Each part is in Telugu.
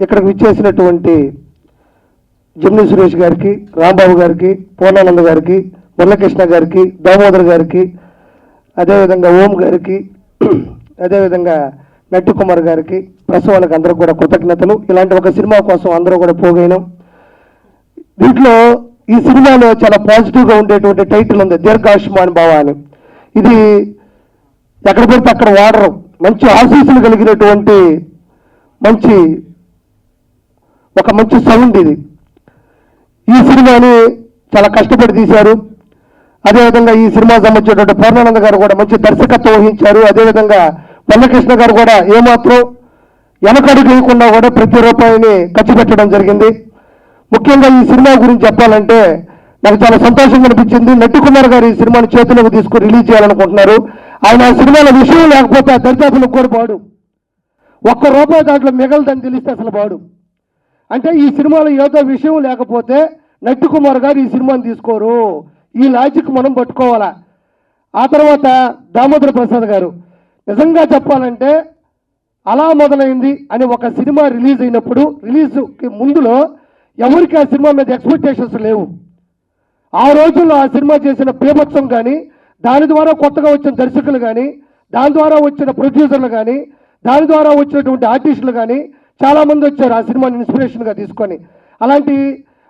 ఇక్కడికి విచ్చేసినటువంటి జమ్ని సురేష్ గారికి రాంబాబు గారికి పూర్ణానంద గారికి మురళకృష్ణ గారికి దామోదర్ గారికి అదేవిధంగా ఓం గారికి అదేవిధంగా నట్టు కుమార్ గారికి ప్రసవానికి అందరూ కూడా కృతజ్ఞతలు. ఇలాంటి ఒక సినిమా కోసం అందరూ కూడా పోగైనాం. దీంట్లో ఈ సినిమాలో చాలా పాజిటివ్గా ఉండేటువంటి టైటిల్ ఉంది దీర్ఘాయుష్మాన్ భావ అని. ఇది ఎక్కడ పడితే అక్కడ వాడరు. మంచి ఆశీస్సులు కలిగినటువంటి మంచి ఒక మంచి సౌండ్ ఇది. ఈ సినిమాని చాలా కష్టపడి తీశారు. అదేవిధంగా ఈ సినిమా సంబంధించినటువంటి పూర్ణానంద గారు కూడా మంచి దర్శకత్వం వహించారు. అదేవిధంగా బల్లకృష్ణ గారు కూడా ఏమాత్రం వెనకడుగు వేయకుండా కూడా ప్రతి రూపాయిని ఖర్చు పెట్టడం జరిగింది. ముఖ్యంగా ఈ సినిమా గురించి చెప్పాలంటే నాకు చాలా సంతోషంగా అనిపించింది. నట్టు కుమార్ గారు ఈ సినిమాని చేతిలోకి తీసుకుని రిలీజ్ చేయాలనుకుంటున్నారు. ఆయన ఆ సినిమాలో విషయం లేకపోతే ఆ దరిదాపులకు కూడా పాడు. ఒక్క రూపాయి దాంట్లో మిగలదని తెలిస్తే అసలు పాడు. అంటే ఈ సినిమాలో ఏదో విషయం లేకపోతే నట్టు కుమార్ గారు ఈ సినిమాని తీసుకోరు. ఈ లాజిక్ మనం పట్టుకోవాలా. ఆ తర్వాత దామోదర ప్రసాద్ గారు నిజంగా చెప్పాలంటే అలా మొదలైంది అని ఒక సినిమా రిలీజ్ అయినప్పుడు రిలీజ్కి ముందులో ఎవరికి ఆ సినిమా మీద ఎక్స్పెక్టేషన్స్ లేవు. ఆ రోజుల్లో ఆ సినిమా చేసిన బీభత్సం కానీ దాని ద్వారా కొత్తగా వచ్చిన దర్శకులు కానీ దాని ద్వారా వచ్చిన ప్రొడ్యూసర్లు కానీ దాని ద్వారా వచ్చినటువంటి ఆర్టిస్టులు కానీ చాలామంది వచ్చారు ఆ సినిమాని ఇన్స్పిరేషన్గా తీసుకొని. అలాంటి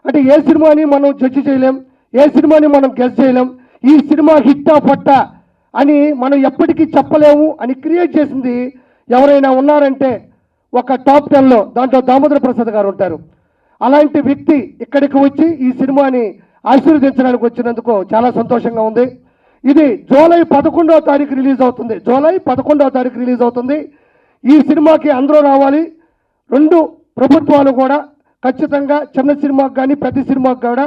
అంటే ఏ సినిమాని మనం జడ్జి చేయలేం ఏ సినిమాని మనం గెస్ చేయలేం ఈ సినిమా హిట్టా పట్టా అని మనం ఎప్పటికీ చెప్పలేము అని క్రియేట్ చేసింది ఎవరైనా ఉన్నారంటే ఒక టాప్ టెన్లో దాంట్లో దామోదర ప్రసాద్ గారు ఉంటారు. అలాంటి వ్యక్తి ఇక్కడికి వచ్చి ఈ సినిమాని ఆశీర్వదించడానికి వచ్చినందుకు చాలా సంతోషంగా ఉంది. ఇది జూలై పదకొండవ తారీఖు రిలీజ్ అవుతుంది. జూలై పదకొండవ తారీఖు రిలీజ్ అవుతుంది. ఈ సినిమాకి అందరూ రావాలి. రెండు ప్రభుత్వాలు కూడా ఖచ్చితంగా చిన్న సినిమాకి కానీ పెద్ద సినిమాకి కూడా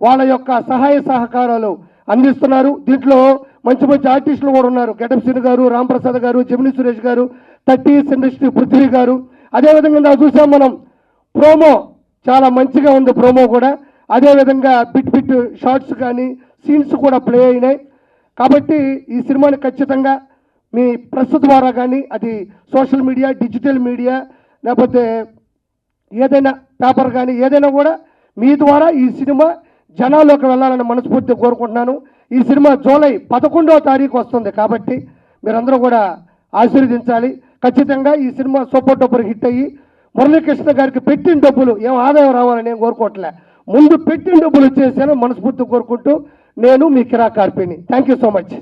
వాళ్ళ యొక్క సహాయ సహకారాలు అందిస్తున్నారు. దీంట్లో మంచి మంచి ఆర్టిస్టులు కూడా ఉన్నారు. గెటప్ సిని గారు రాంప్రసాద్ గారు జమిని సురేష్ గారు థర్టీస్ ఇండస్ట్రీ పృథ్వీ గారు. అదేవిధంగా ఇందాక చూసాం మనం ప్రోమో చాలా మంచిగా ఉంది ప్రోమో కూడా. అదేవిధంగా బిట్ బిట్ షార్ట్స్ కానీ సీన్స్ కూడా ప్లే అయినాయి. కాబట్టి ఈ సినిమాని ఖచ్చితంగా మీ ప్రెస్ ద్వారా కానీ అది సోషల్ మీడియా డిజిటల్ మీడియా లేకపోతే ఏదైనా పేపర్ కానీ ఏదైనా కూడా మీ ద్వారా ఈ సినిమా జనాల్లోకి వెళ్ళాలని మనస్ఫూర్తిగా కోరుకుంటున్నాను. ఈ సినిమా జూలై పదకొండవ తారీఖు వస్తుంది కాబట్టి మీరందరూ కూడా ఆశీర్వదించాలి. ఖచ్చితంగా ఈ సినిమా సూపర్ డూపర్ హిట్ అయ్యి మురళీకృష్ణ గారికి పెట్టిన డబ్బులు ఏం ఆదాయం రావాలని నేను కోరుకోవట్లే. ముందు పెట్టిన డబ్బులు వచ్చేసాను మనస్ఫూర్తి కోరుకుంటూ నేను మీ కిరా కార్పిని థ్యాంక్ యూ సో మచ్